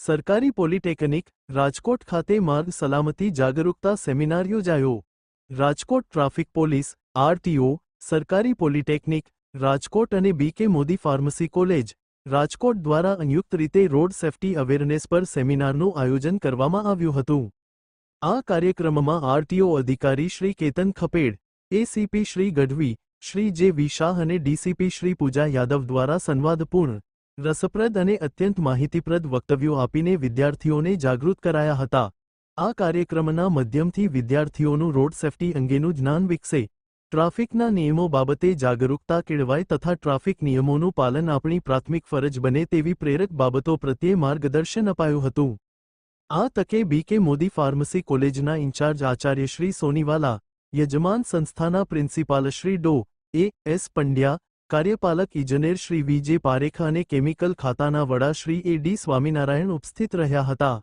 સરકારી પોલિટેકનિક, રાજકોટ ખાતે માર્ગ સલામતી જાગરૂકતા સેમિનાર યોજાયો. રાજકોટ ટ્રાફિક પોલીસ, આરટીઓ, સરકારી પોલિટેકનિક, રાજકોટ અને BK Modi pharmacy college, Rajkot દ્વારા સંયુક્ત રીતે રોડ સેફટી અવેરનેસ પર સેમિનારનું આયોજન કરવામાં આવ્યું હતું. આ કાર્યક્રમમાં આરટીઓ અધિકારી Shri Ketan Khaped, ACP Shri Gadhvi, Shri J V Shah અને ડીસીપી શ્રી પૂજા યાદવ દ્વારા સંવાદપૂર્ણ રસપ્રદ અને અત્યંત માહિતીપ્રદ વક્તવ્યો આપીને વિદ્યાર્થીઓને જાગૃત કરાયા હતા. આ કાર્યક્રમના મધ્યમથી વિદ્યાર્થીઓનું રોડ સેફટી અંગેનું જ્ઞાન વિકસે. ટ્રાફિકના નિયમો બાબતે જાગરૂકતા કેળવાય તથા ટ્રાફિક નિયમોનું પાલન આપણી પ્રાથમિક ફરજ બને તેવી પ્રેરક બાબતો પ્રત્યે માર્ગદર્શન અપાયું હતું. આ તકે બીકે મોદી ફાર્મસી કોલેજના ઇન્ચાર્જ આચાર્ય શ્રી સોનીવાલા, યજમાન સંસ્થાના principal Shri Dr, A S Pandya કાર્યપાલક ઇજનેર શ્રી વી જે પારેખ અને કેમિકલ ખાતાના વડા શ્રી એ ડી સ્વામિનારાયણ ઉપસ્થિત રહ્યા હતા.